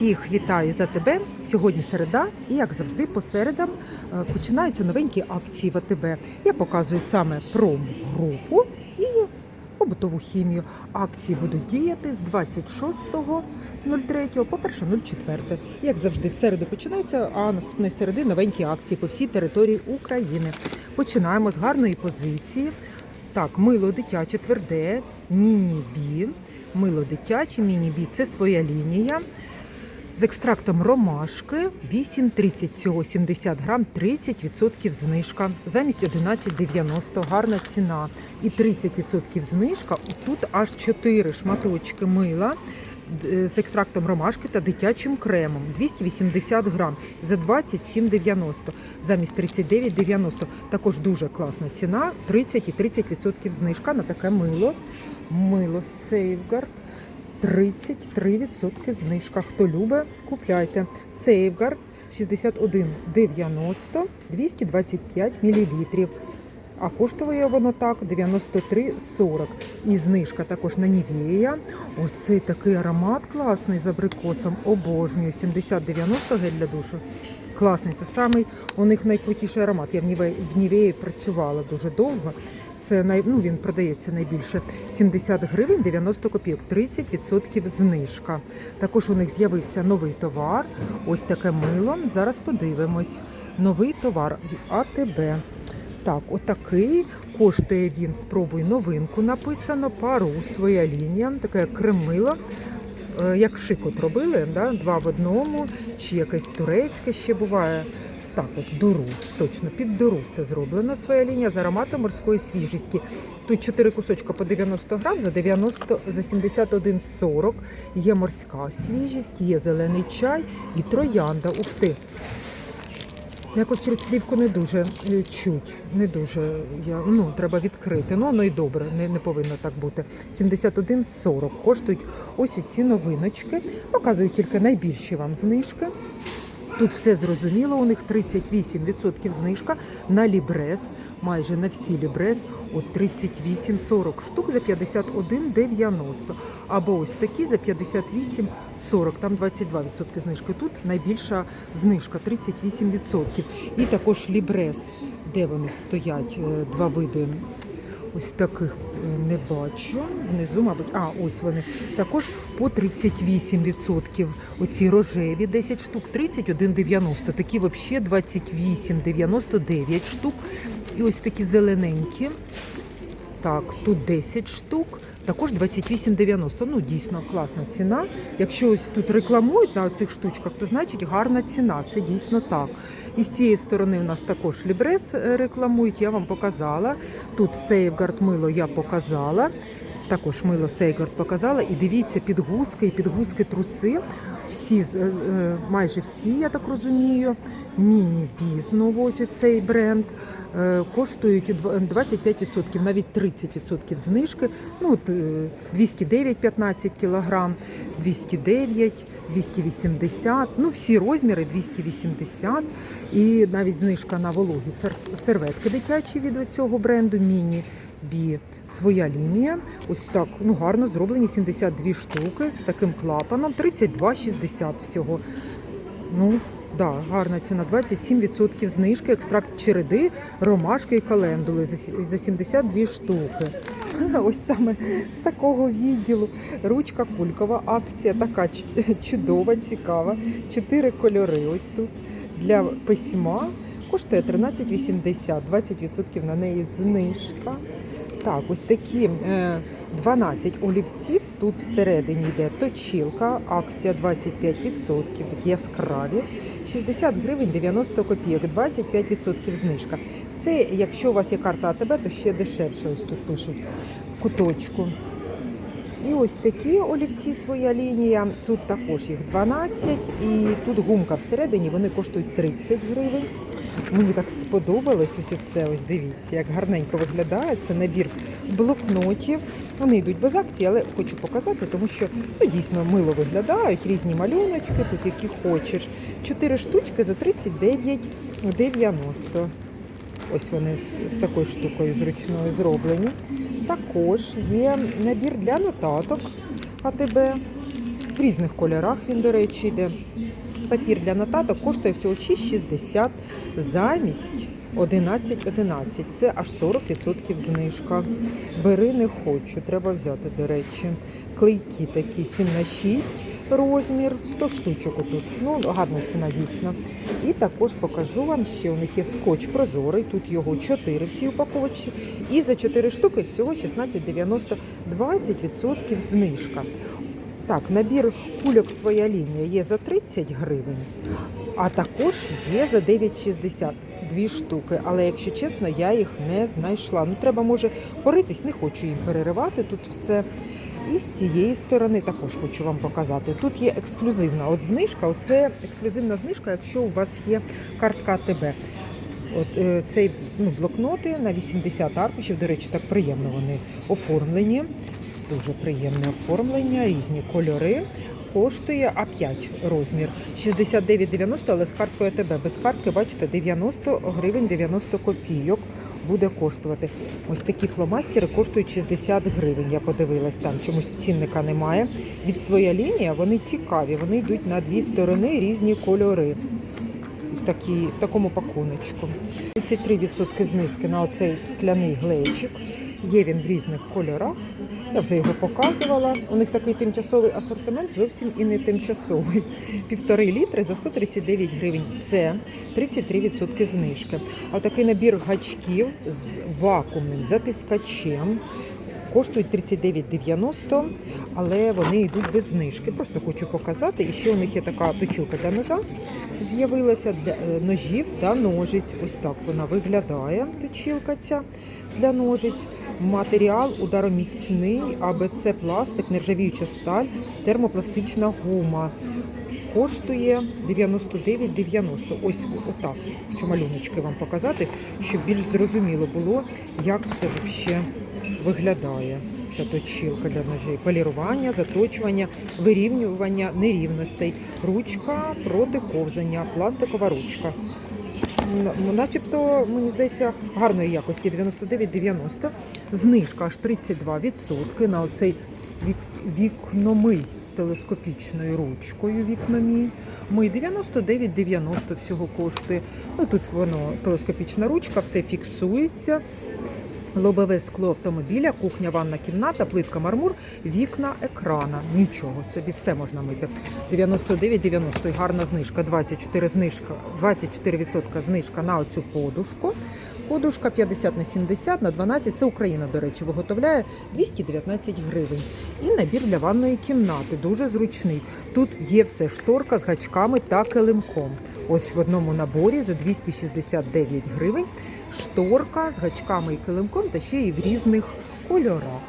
Всіх вітаю за тебе. Сьогодні середа, і як завжди, по середам е, починаються новенькі акції в АТБ. Я показую саме промгрупу і побутову хімію. Акції будуть діяти з 26.03 по 1.04. Як завжди, в середу починаються, а наступної середи новенькі акції по всій території України. Починаємо з гарної позиції. Так, мило дитяче тверде, міні-бі. Мило дитяче, міні-бі це своя лінія. З екстрактом ромашки 8,30 всього 70 грам, 30% знижка. Замість 11,90 гарна ціна. І 30% знижка. Тут аж 4 шматочки мила з екстрактом ромашки та дитячим кремом. 280 грам за 27,90 замість 39,90. Також дуже класна ціна. 30 і 30% знижка на таке мило. Мило Safeguard 33% знижка. Хто любить, купляйте. Safeguard 61,90 225 мл. А коштує воно так 93,40. І знижка також на Нівея. Оцей такий аромат класний з абрикосом. Обожнюю. 70-90 гель для душу. Класний, це самий у них найкрутіший аромат. Я в Нівеї, в Нівеї працювала дуже довго. Це най, ну, він продається найбільше 70 гривень 90 копійок, 30% знижка. Також у них з'явився новий товар. Ось таке мило. Зараз подивимось. Новий товар від АТБ. Так, отакий коштує він. Спробуй новинку. Написано пару своя лінія, таке кремило. Е, Як шикот робили, да? два в одному, чи якесь турецьке ще буває. Так, от дуру, точно під дуру все зроблено. Своя лінія з ароматом морської свіжості. Тут 4 кусочка по 90 грам за 90, за 71,40. Є морська свіжість, є зелений чай і троянда. Ух ти! Якось через плівку не дуже е, чуть, не дуже я ну треба відкрити. Ну воно і добре, не, не повинно так бути. 71,40 коштують ось ці новиночки. Показую тільки найбільші вам знижки. Тут все зрозуміло, у них 38% знижка на лібрес, майже на всі лібрес, от 38,40 штук за 51,90. Або ось такі за 58,40, там 22% знижки. Тут найбільша знижка 38%. І також лібрес, де вони стоять, е, два види. Ось таких е, не бачу. Внизу, мабуть, а ось вони також по 38%. Оці рожеві 10 штук, 31,90. Такі взагалі 28,99 штук. І ось такі зелененькі. Так, тут 10 штук, також 28,90. Ну, дійсно класна ціна. Якщо ось тут рекламують на цих штучках, то значить гарна ціна. Це дійсно так. І з цієї сторони у нас також лібрес е, рекламують, я вам показала. Тут Сейфгард мило я показала. Також мило Сейгард показала. І дивіться, підгузки і підгузки труси. Всі, е, е, майже всі, я так розумію. Міні-бі знову ось цей бренд. е, Коштують 25%, навіть 30% знижки. Ну, е, 209 15 кілограм, 209, 280, ну всі розміри 280. І навіть знижка на вологі серветки дитячі від цього бренду Міні Бі. Своя лінія. Ось так ну гарно зроблені 72 штуки з таким клапаном, 32,60 всього. Ну, да, гарна ціна. 27% знижки, екстракт череди, ромашки і календули за 72 штуки. Ось саме з такого відділу. Ручка кулькова, акція така чудова, цікава. Чотири кольори ось тут для письма. Коштує 13,80, 20% на неї знижка. Так, ось такі е, 12 олівців. Тут всередині йде точилка, акція 25%, такі яскраві. 60 гривень 90 копійок, 25% знижка. Це якщо у вас є карта АТБ, то ще дешевше ось тут пишуть в куточку. І ось такі олівці своя лінія. Тут також їх 12 і тут гумка всередині, вони коштують 30 гривень. Мені так сподобалось ось це. Ось дивіться, як гарненько виглядає. Це набір блокнотів. Вони йдуть без акції, але хочу показати, тому що ну, дійсно мило виглядають, різні малюночки, тут які хочеш. Чотири штучки за 39,90. Ось вони з, такою штукою зручною зроблені. Також є набір для нотаток АТБ. В різних кольорах він, до речі, йде. Папір для нотаток коштує всього 6,60 замість 11,11. Це аж 40% знижка. Бери не хочу, треба взяти, до речі. Клейкі такі 7 на 6 розмір, 100 штучок отут. Ну, гарна ціна дійсно. І також покажу вам, ще у них є скотч прозорий, тут його 4 в цій упаковочці. І за 4 штуки всього 16,90, 20% знижка. Так, набір кульок своя лінія є за 30 гривень, а також є за 9,60 дві штуки. Але якщо чесно, я їх не знайшла. Ну треба може поритись, не хочу їм переривати тут все. І з цієї сторони також хочу вам показати. Тут є ексклюзивна от знижка. Оце ексклюзивна знижка, якщо у вас є картка АТБ. От е, цей ну, блокноти на 80 аркушів, до речі, так приємно вони оформлені. Дуже приємне оформлення, різні кольори. Коштує А5 розмір 69,90, але з карткою АТБ. Без картки, бачите, 90 гривень 90 копійок буде коштувати. Ось такі фломастери коштують 60 гривень. Я подивилась, там чомусь цінника немає. Від своя лінія вони цікаві. Вони йдуть на дві сторони різні кольори в, такій, в такому пакуночку. 33% знижки на оцей скляний глечик. Є він в різних кольорах. Я вже його показувала. У них такий тимчасовий асортимент, зовсім і не тимчасовий. Півтори літри за 139 гривень. Це 33% знижки. А такий набір гачків з вакуумним затискачем. Коштують 39,90, але вони йдуть без знижки. Просто хочу показати. І ще у них є така точилка для ножа. З'явилася для е, ножів та ножиць. Ось так вона виглядає. Точилка ця для ножиць. Матеріал удароміцний, АБЦ пластик, нержавіюча сталь, термопластична гума. Коштує 99,90. Ось отак, що малюночки вам показати, щоб більш зрозуміло було, як це взагалі виглядає. Ця точилка для ножей. Полірування, заточування, вирівнювання нерівностей. Ручка проти ковзання, пластикова ручка. Начебто, мені здається, гарної якості 99,90. Знижка аж 32% на оцей вік- вікномий з телескопічною ручкою вікномій. Ми 99,90 всього коштує. Ну тут воно телескопічна ручка, все фіксується. Лобове скло автомобіля, кухня, ванна кімната, плитка мармур, вікна, екрана. Нічого собі, все можна мити. 99,90 і гарна знижка, 24 знижка, 24% знижка на оцю подушку. Подушка 50 на 70 на 12. Це Україна, до речі, виготовляє 219 гривень. І набір для ванної кімнати, дуже зручний. Тут є все шторка з гачками та килимком. Ось в одному наборі за 269 гривень. Шторка з гачками і килимком та ще й в різних кольорах.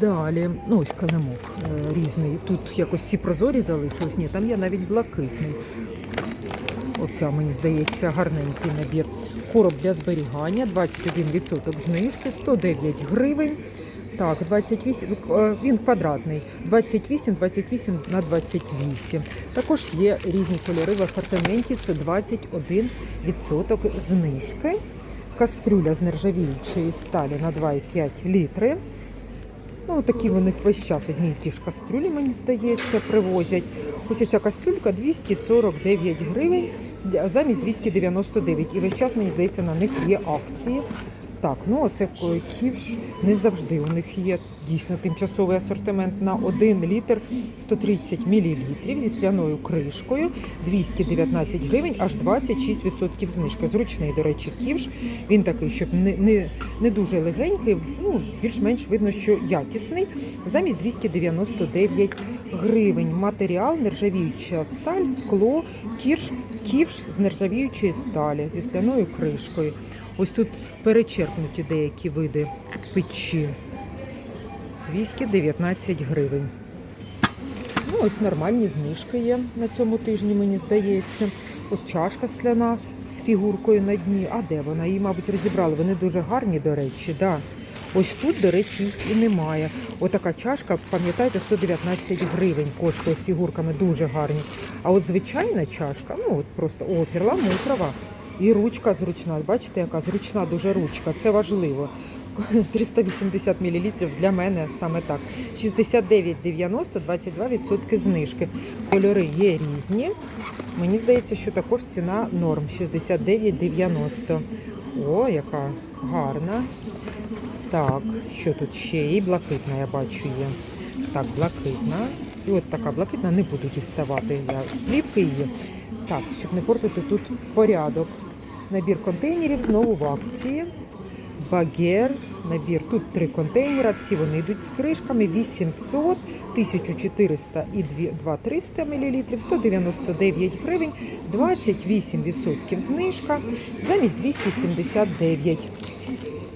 Далі, ну ось килимок е, різний. Тут якось ці прозорі залишились. Ні, там є навіть блакитний. Оця, мені здається, гарненький набір. Короб для зберігання, 21% знижки, 109 гривень. Так, 28, е, він квадратний, 28, 28 на 28. Також є різні кольори в асортименті, це 21% знижки. Кастрюля з нержавіючої сталі на 2,5 літри. Ну, такі вони весь час одні і ті ж кастрюлі, мені здається, привозять. Ось ця кастрюлька 249 гривень замість 299. І весь час, мені здається, на них є акції. Так, ну оце ківш не завжди. У них є дійсно тимчасовий асортимент на 1 літр 130 мл зі скляною кришкою, 219 гривень, аж 26% знижки. Зручний, до речі, ківш. Він такий, щоб не, не, не дуже легенький, ну, більш-менш видно, що якісний. Замість 299 гривень. Матеріал, нержавіюча сталь, скло, кірш, ківш з нержавіючої сталі зі скляною кришкою. Ось тут перечеркнуті деякі види печі. 219 гривень. Ну, ось нормальні знижки є на цьому тижні, мені здається. От чашка скляна з фігуркою на дні. А де вона? Її, мабуть, розібрали. Вони дуже гарні, до речі. Да. Ось тут, до речі, і немає. Отака чашка, пам'ятаєте, 119 гривень коштує з фігурками, дуже гарні. А от звичайна чашка, ну от просто о, перламутрова. І ручка зручна. Бачите, яка зручна дуже ручка. Це важливо. 380 мл для мене саме так. 69,90, 22% знижки. Кольори є різні. Мені здається, що також ціна норм 69,90. О, яка гарна. Так, що тут ще? І блакитна, я бачу, є. Так, блакитна. І от така блакитна, не буду діставати я з плівки її. Так, щоб не портити тут порядок. Набір контейнерів знову в акції. Багер, набір. Тут три контейнера, всі вони йдуть з кришками. 800, 1400 і 2300 мл, 199 гривень, 28% знижка, замість 279.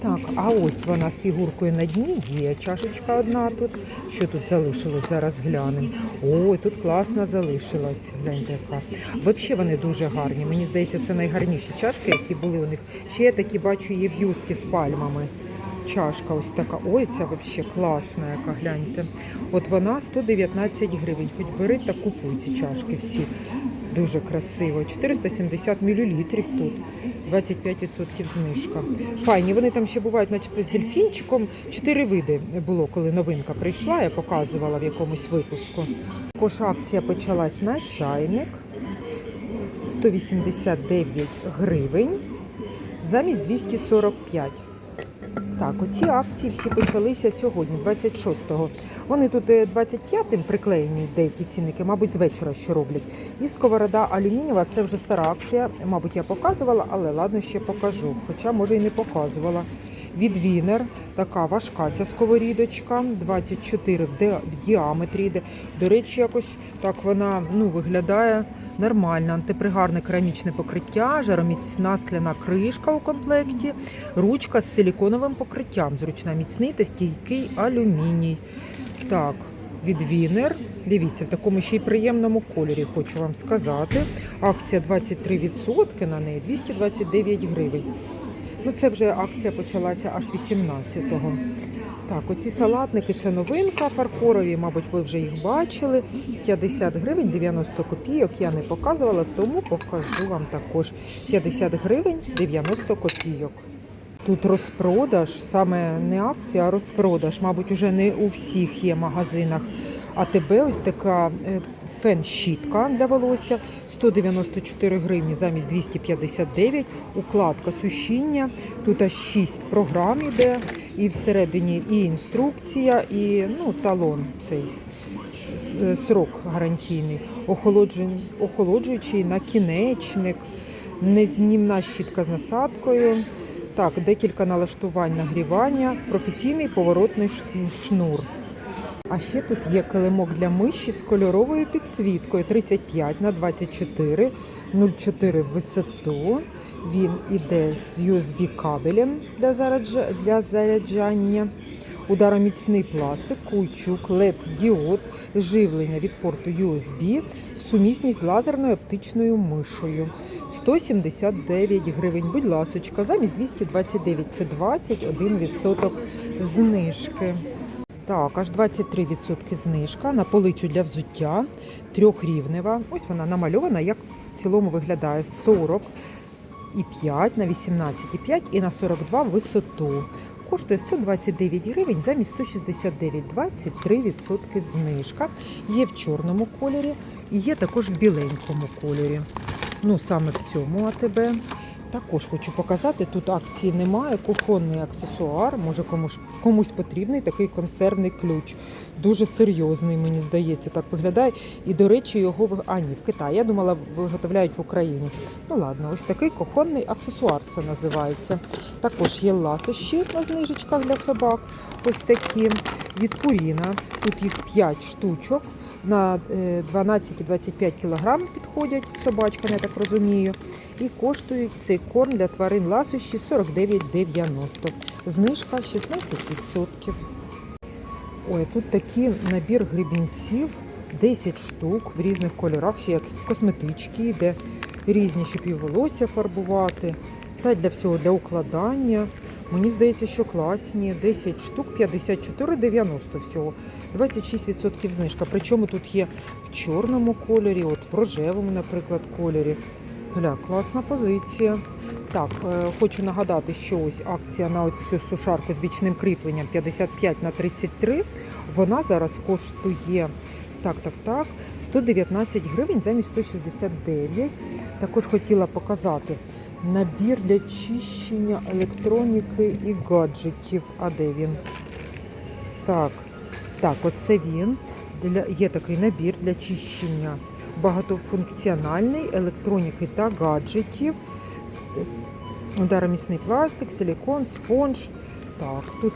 Так, а ось вона з фігуркою на дні. Є чашечка одна тут. Що тут залишилось? Зараз глянемо. Ой, тут класно залишилось. Гляньте, яка. Взагалі вони дуже гарні. Мені здається, це найгарніші чашки, які були у них. Ще я такі бачу є в'юзки з пальмами. Чашка ось така. Ой, ця взагалі класна, яка гляньте. От вона 119 гривень. Хоч бери та купуй ці чашки всі. Дуже красиво. 470 мл тут. 25% знижка. Файні, вони там ще бувають, начебто з дельфінчиком. Чотири види було, коли новинка прийшла, я показувала в якомусь випуску. Також акція почалась на чайник. 189 гривень замість 245. Так, оці акції всі почалися сьогодні, 26-го. Вони тут е, 25-м приклеєні деякі цінники, мабуть, з вечора що роблять. І сковорода алюмінієва це вже стара акція. Мабуть, я показувала, але ладно, ще покажу. Хоча, може, і не показувала. Від Вінер, така важка ця сковорідочка, 24 в, діаметрі йде. До речі, якось так вона ну, виглядає нормально. Антипригарне керамічне покриття, жароміцна скляна кришка у комплекті, ручка з силіконовим покриттям, зручна міцний та стійкий алюміній. Так, від Вінер. Дивіться, в такому ще й приємному кольорі, хочу вам сказати. Акція 23% на неї 229 гривень. Ну, це вже акція почалася аж 18-го. Так, оці салатники це новинка фарфорові, мабуть, ви вже їх бачили. 50 гривень, 90 копійок. Я не показувала, тому покажу вам також 50 гривень 90 копійок. Тут розпродаж, саме не акція, а розпродаж. Мабуть, уже не у всіх є магазинах. А тебе ось така е, фен-щітка для волосся 194 гривні замість 259. Укладка сушіння. Тут аж 6 програм іде. І всередині і інструкція, і ну, талон цей срок гарантійний. Охолоджуючий накінечник, незнімна щітка з насадкою. Так, декілька налаштувань нагрівання, професійний поворотний шнур. А ще тут є килимок для миші з кольоровою підсвіткою 35 на 24, 0,4 в висоту. Він іде з USB кабелем для, зараджа... для заряджання. Удароміцний пластик, каучук, LED діод, живлення від порту USB, сумісність з лазерною оптичною мишою. 179 гривень, будь ласочка, замість 229 це 21% знижки. Так, аж 23% знижка на полицю для взуття трьохрівнева. Ось вона намальована, як в цілому виглядає 40 і 5 на 18,5 і на 42 висоту. Коштує 129 гривень замість 169, 23% знижка. Є в чорному кольорі і є також в біленькому кольорі. Ну, саме в цьому АТБ. Також хочу показати, тут акції немає, кухонний аксесуар, може комусь, комусь потрібний такий консервний ключ. Дуже серйозний, мені здається, так виглядає. І, до речі, його в... а, ні, в Китаї. Я думала, виготовляють в Україні. Ну ладно, ось такий кухонний аксесуар це називається. Також є ласощі на знижечках для собак. Ось такі від Пуріна. Тут їх 5 штучок на е, 12-25 кг підходять собачкам, я так розумію. І коштує цей корм для тварин ласощі 49,90. Знижка 16%. Ой, тут такий набір гребінців, 10 штук в різних кольорах, ще як косметички йде, різні, щоб і волосся фарбувати, та для всього для укладання. Мені здається, що класні. 10 штук, 54,90 всього. 26% знижка. Причому тут є в чорному кольорі, от в рожевому, наприклад, кольорі. Гля, класна позиція. Так, е, хочу нагадати, що ось акція на цю сушарку з бічним кріпленням 55 на 33. Вона зараз коштує так, так, так, 119 гривень замість 169. Також хотіла показати набір для чищення електроніки і гаджетів. А де він? Так, так, оце він. Для, є такий набір для чищення багатофункціональний електроніки та гаджетів. Ударомісний пластик, силікон, спонж. Так, тут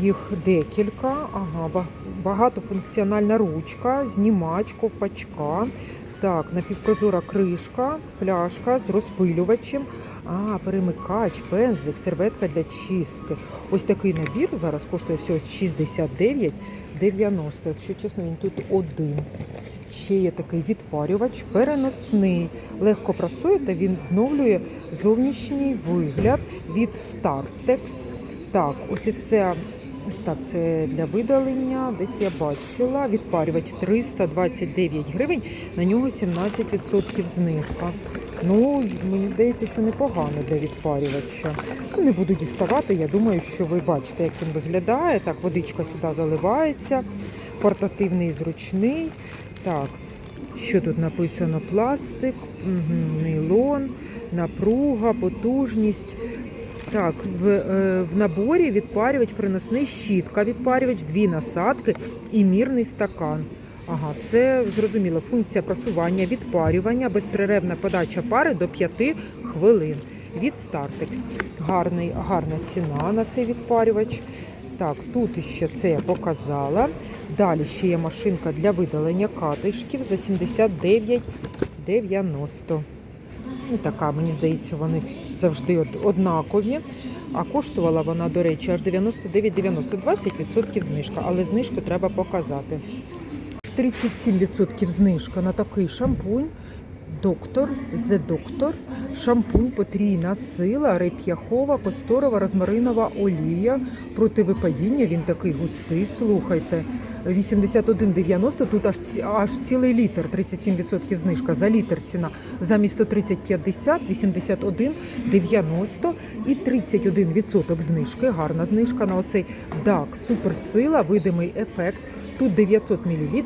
їх декілька. Ага, багатофункціональна ручка, знімач, ковпачка. Так, напівпрозора кришка, пляшка з розпилювачем, а, перемикач, пензлик, серветка для чистки. Ось такий набір зараз коштує всього 69,90. Якщо чесно, він тут один. Ще є такий відпарювач, переносний. Легко прасує та відновлює зовнішній вигляд від Startex. Так, ось це. Так, це для видалення. Десь я бачила. Відпарювач 329 гривень, на нього 17% знижка. Ну, мені здається, що непогано для відпарювача. Ну, Не буду діставати, я думаю, що ви бачите, як він виглядає. Так, водичка сюди заливається, портативний, зручний. Так, що тут написано? Пластик, угу, нейлон, напруга, потужність. Так, в, е, в наборі відпарювач, приносний щітка, відпарювач, дві насадки і мірний стакан. Ага, все зрозуміло. Функція просування, відпарювання, безперервна подача пари до 5 хвилин. Від Startex. Гарний, гарна ціна на цей відпарювач. Так, тут ще це я показала. Далі ще є машинка для видалення катишків за 79,90. Ну, така, мені здається, вони завжди однакові. А коштувала вона, до речі, аж 99,90, 20% знижка, але знижку треба показати. 37% знижка на такий шампунь. Доктор, The Doctor, шампунь потрійна сила, реп'яхова, косторова, розмаринова олія проти випадіння. Він такий густий, слухайте. 81,90, тут аж, аж цілий літр, 37% знижка за літр ціна. Замість 130,50, 81,90 і 31% знижки. Гарна знижка на оцей DAC суперсила, видимий ефект. Тут 900 мл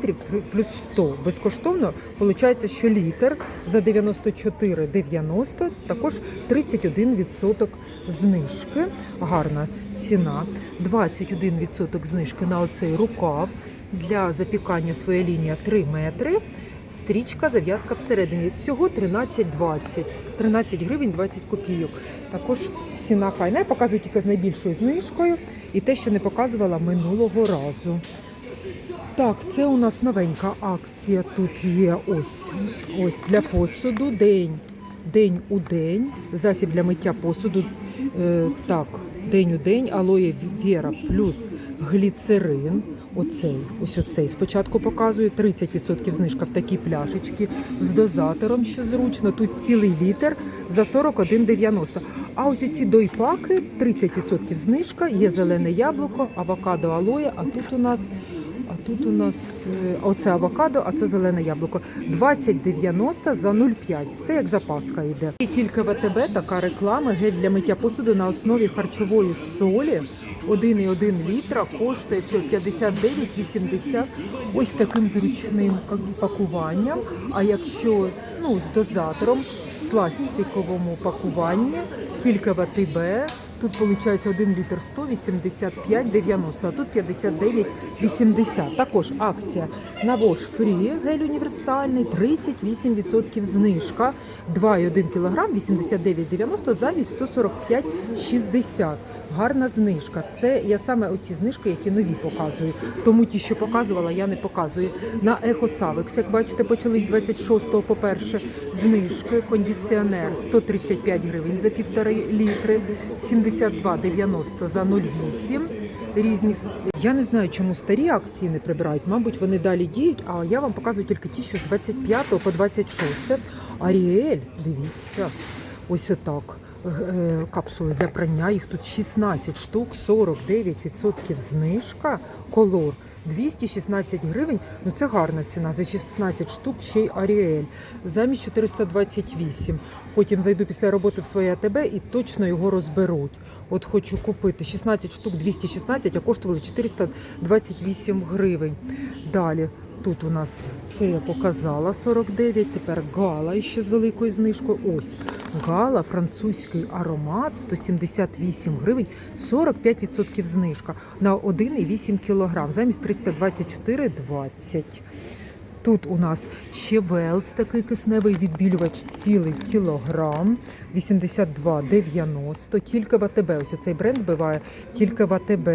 плюс 100 безкоштовно. Получається, що літр за 94,90, також 31% знижки. Гарна ціна. 21% знижки на оцей рукав для запікання своя лінія 3 метри. Стрічка, зав'язка всередині. Всього 13,20. 13 гривень 20 копійок. Також ціна файна. Я показую тільки з найбільшою знижкою і те, що не показувала минулого разу. Так, це у нас новенька акція. Тут є ось ось для посуду. День, день у день. Засіб для миття посуду. Е, так, день у день. Алоє Віра плюс гліцерин. Оцей, ось оцей. Спочатку показую 30% знижка в такій пляшечці з дозатором, що зручно. Тут цілий літр за 41,90. А ось ці дойпаки 30% знижка. Є зелене яблуко, авокадо алоє. А тут у нас тут у нас е, оце авокадо, а це зелене яблуко. 20,90 за 0,5. Це як запаска йде. І тільки в АТБ така реклама гель для миття посуду на основі харчової солі. 1,1 літра коштує всього 59,80 ось таким зручним пакуванням. А якщо ну, з дозатором в пластиковому пакуванні, тільки в АТБ, Тут виходить 1 літр 185,90, а тут 59,80. Також акція на Вош Фрі, гель універсальний, 38% знижка, 2,1 кг, 89,90 замість 145,60. Гарна знижка. Це я саме оці знижки, які нові показую. Тому ті, що показувала, я не показую. На Ехо Савекс, як бачите, почались 26-го, по-перше, знижки. Кондиціонер 135 гривень за півтори літри, 72,90 за 0,8. Різні я не знаю, чому старі акції не прибирають. Мабуть, вони далі діють. А я вам показую тільки ті, що з 25 по 26. Аріель, дивіться, ось отак. Е, Капсули для прання, їх тут 16 штук, 49% знижка. Колор 216 гривень. Ну це гарна ціна. За 16 штук ще й Аріель. Замість 428. Потім зайду після роботи в своє АТБ і точно його розберуть. От хочу купити 16 штук 216, а коштували 428 гривень. Далі. Тут у нас це я показала 49, тепер гала ще з великою знижкою. Ось гала, французький аромат 178 гривень, 45% знижка на 1,8 кг, замість 324,20. Тут у нас ще Велс, такий кисневий відбілювач, цілий кілограм, 82,90. Тільки в АТБ. Ось цей бренд биває тільки в АТБ.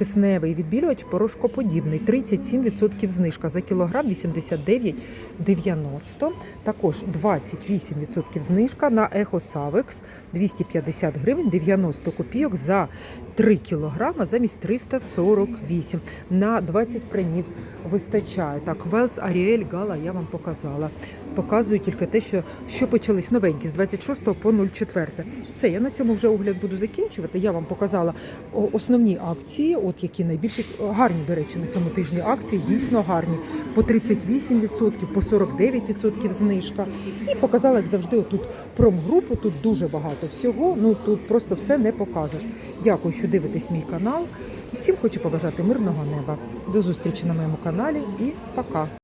Кисневий відбілювач порошкоподібний, 37% знижка за кілограм 89,90. Також 28% знижка на Ехо Савекс 250 гривень 90 копійок за 3 кілограма замість 348. На 20 пранів вистачає. Так, Велс Аріель Гала я вам показала. Показую тільки те, що, що почались новенькі з 26 по 04. Все, я на цьому вже огляд буду закінчувати. Я вам показала основні акції, от які найбільші гарні, до речі, на цьому тижні акції дійсно гарні. По 38%, по 49% знижка. І показала, як завжди, отут промгрупу. Тут дуже багато всього. Ну тут просто все не покажеш. Дякую, що дивитесь мій канал. Всім хочу побажати мирного неба. До зустрічі на моєму каналі і пока.